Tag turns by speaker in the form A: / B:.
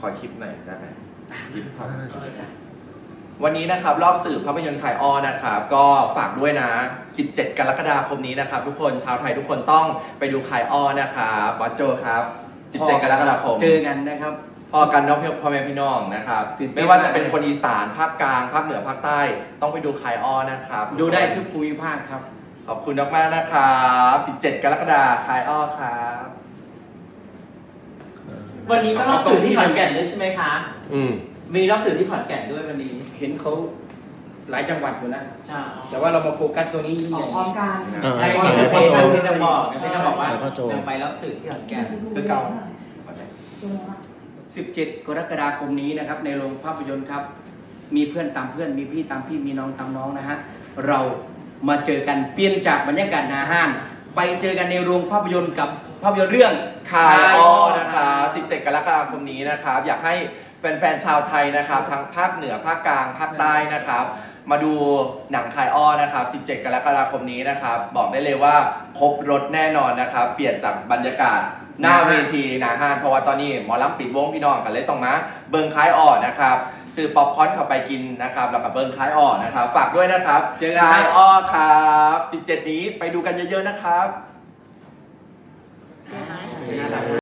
A: ขอคลิปหน่อยได้ไหมคลิปครับ
B: เออจ้ะ
A: วันนี้นะครับ รอบสื่อภาพยนตร์ไทยอ้อนะครับ ก็ฝากด้วยนะ 17 กรกฎาคมนี้นะครับ ทุกคนชาวไทยทุกคนต้องไปดูไคอ้อนะครับบอสโจครับ 17 กรกฎาคม
B: เจอกันนะครับ
A: พอกันเน้องพ่อแม่พี่น้องนะครับ
B: ตื่นเต้น
A: ไม่ว่าจะเป็นคนอีสานภาคกลางภาคเหนือภาคใต้ ต้องไปดูไคอ้อนะครับ
B: ดูได้ทุกภูมิภาคครับ
A: ขอบคุณมากๆนะครับ 17 กรกฎาคมไคอ้อครับ
C: วันนี้ก็รอบสื่อที่ขอนแก่นด้วยใช่ไหมคะ
D: อืม
C: มีรอบสื่อที่ขอนแก่นด้วยวันนี้
B: เห็นเขาหลายจังหวัดอยู่นะ
C: ใช่
B: แต่ว่าเรามาโฟกัสตัวนี้ยิ่ง
E: อ
B: ให
E: อ
B: ญ่
E: กพร้อมกัน
D: เออ
C: ใช่
D: ให้
C: ก็
D: ให้
C: คือ
D: พ่อโจ
C: ที่จะบอกที่จะบอกว่า
D: ให้พ่อโจ
C: จะไปรอบสื่อที่ขอนแก่น
A: คือเก่า
B: 17 กรกฎาคมนี้นะครับ ในโรงภาพยนตร์ครับ มีเพื่อนตามเพื่อนมีพี่ตามพี่มีน้องตามน้องนะฮะ เรามาเจอกันเปลี่ยนจากบรรยากาศหนาห้าน ไปเจอกันในโรงภาพยนตร์กับภาพยนตร์เรื่อง
A: คายอ้อนะครับ17 กรกฎาคมนี้นะครับ อยากให้แฟนๆ ชาวไทยนะครับทั้งภาคเหนือ ภาคกลาง ภาคใต้นะครับ มาดูหนังคายอ้อนะครับ 17 กรกฎาคมนี้นะครับ บอกได้เลยว่าครบรถแน่นอนนะครับ เปลี่ยนจากบรรยากาศหน้าเวทีหนาห้านเพราะว่าตอนนี้หมอลำปิดวงพี่น้องกันเลยต้องมาเบิงคายอ้อนะครับซื้อป๊อปคอร์นเข้าไปกินนะครับแล้วก็เบิงคายอ้อนะครับ ฝากด้วยนะครับ
B: เจอกันครับ
A: คายอ้อครับ 17 นี้ไปดูกันเยอะๆนะครับ